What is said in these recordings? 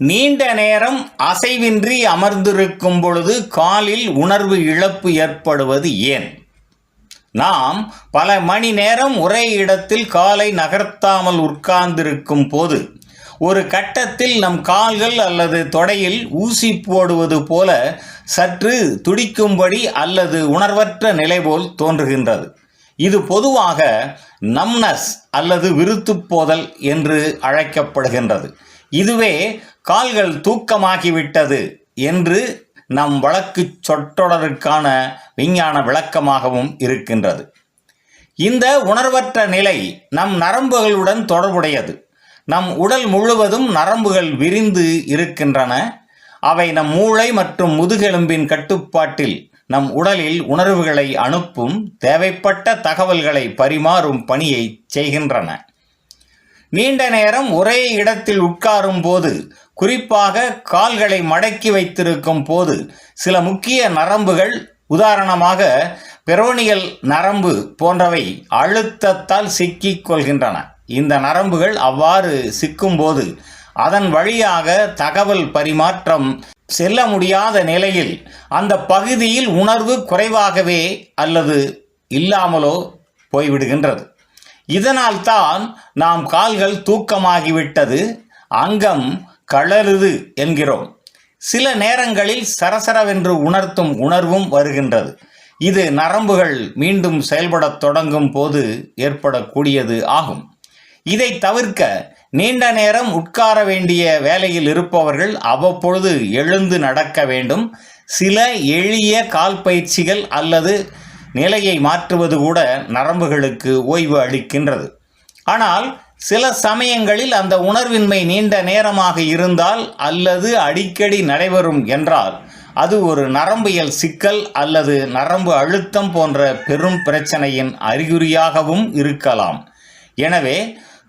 நீண்ட நேரம் அசைவின்றி அமர்ந்திருக்கும் பொழுது காலில் உணர்வு இழப்பு ஏற்படுவது ஏன்? நாம் பல மணி நேரம் ஒரே இடத்தில் காலை நகர்த்தாமல் உட்கார்ந்திருக்கும் போது ஒரு கட்டத்தில் நம் கால்கள் அல்லது தொடையில் ஊசி போடுவது போல சற்று துடிக்கும்படி அல்லது உணர்வற்ற நிலை போல் தோன்றுகின்றது. இது பொதுவாக நம்னஸ் அல்லது விருத்துப்போதல் என்று அழைக்கப்படுகின்றது. இதுவே கால்கள் தூக்கமாகிவிட்டது என்று நம் வழக்குச் சொற்றொடருக்கான விஞ்ஞான விளக்கமாகவும் இருக்கின்றது. இந்த உணர்வற்ற நிலை நம் நரம்புகளுடன் தொடர்புடையது. நம் உடல் முழுவதும் நரம்புகள் விரிந்து இருக்கின்றன. அவை நம் மூளை மற்றும் முதுகெலும்பின் கட்டுப்பாட்டில் நம் உடலில் உணர்வுகளை அனுப்பும் தேவைப்பட்ட தகவல்களை பரிமாறும் பணியை செய்கின்றன. நீண்ட நேரம் ஒரே இடத்தில் உட்காரும் போது குறிப்பாக கால்களை மடக்கி வைத்திருக்கும் போது சில முக்கிய நரம்புகள் உதாரணமாக பெரோனியல் நரம்பு போன்றவை அழுத்தத்தால் சிக்கிக் கொள்கின்றன. இந்த நரம்புகள் அவ்வாறு சிக்கும்போது அதன் வழியாக தகவல் பரிமாற்றம் செல்ல முடியாத நிலையில் அந்த பகுதியில் உணர்வு குறைவாகவே அல்லது இல்லாமலோ போய்விடுகின்றது. இதனால்தான் நாம் கால்கள் தூக்கமாகிவிட்டது அங்கம் கலருது என்கிறோம். சில நேரங்களில் சரசரவென்று உணர்த்தும் உணர்வும் வருகின்றது. இது நரம்புகள் மீண்டும் செயல்படத் தொடங்கும் போது ஏற்படக்கூடியது ஆகும். இதை தவிர்க்க நீண்ட நேரம் உட்கார வேண்டிய வேலையில் இருப்பவர்கள் அவ்வப்பொழுது எழுந்து நடக்க வேண்டும். சில எளிய கால் பயிற்சிகள் அல்லது நிலையை மாற்றுவது கூட நரம்புகளுக்கு ஓய்வு அளிக்கின்றது. ஆனால் சில சமயங்களில் அந்த உணர்வின்மை நீண்ட நேரமாக இருந்தால் அல்லது அடிக்கடி நடைபெறும் என்றால் அது ஒரு நரம்பியல் சிக்கல் அல்லது நரம்பு அழுத்தம் போன்ற பெரும் பிரச்சனையின் அறிகுறியாகவும் இருக்கலாம். எனவே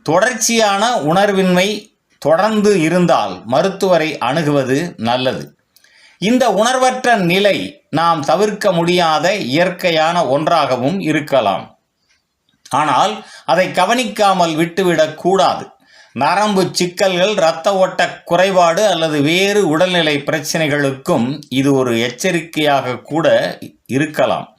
தொடர்ச்சியான உணர்வின்மை தொடர்ந்து இருந்தால் மருத்துவரை அணுகுவது நல்லது. இந்த உணர்வற்ற நிலை நாம் தவிர்க்க முடியாத இயற்கையான ஒன்றாகவும் இருக்கலாம். ஆனால் அதை கவனிக்காமல் விட்டுவிடக் கூடாது. நரம்பு சிக்கல்கள் இரத்த ஓட்ட குறைபாடு அல்லது வேறு உடல்நிலை பிரச்சனைகளுக்கும் இது ஒரு எச்சரிக்கையாக கூட இருக்கலாம்.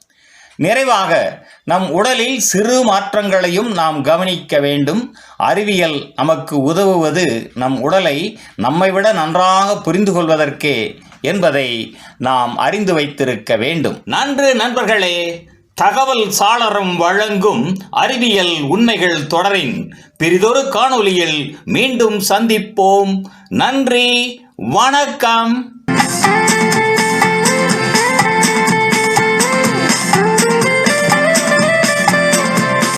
நிறைவாக நம் உடலில் சிறு மாற்றங்களையும் நாம் கவனிக்க வேண்டும். அறிவியல் நமக்கு உதவுவது நம் உடலை நம்மை விட நன்றாக புரிந்து கொள்வதற்கே என்பதை நாம் அறிந்து வைத்திருக்க வேண்டும். நன்று நண்பர்களே தகவல் சாளரம் வழங்கும் அறிவியல் உண்மைகள் தொடரின் பிரிதொரு காணொளியில் மீண்டும் சந்திப்போம். நன்றி வணக்கம்.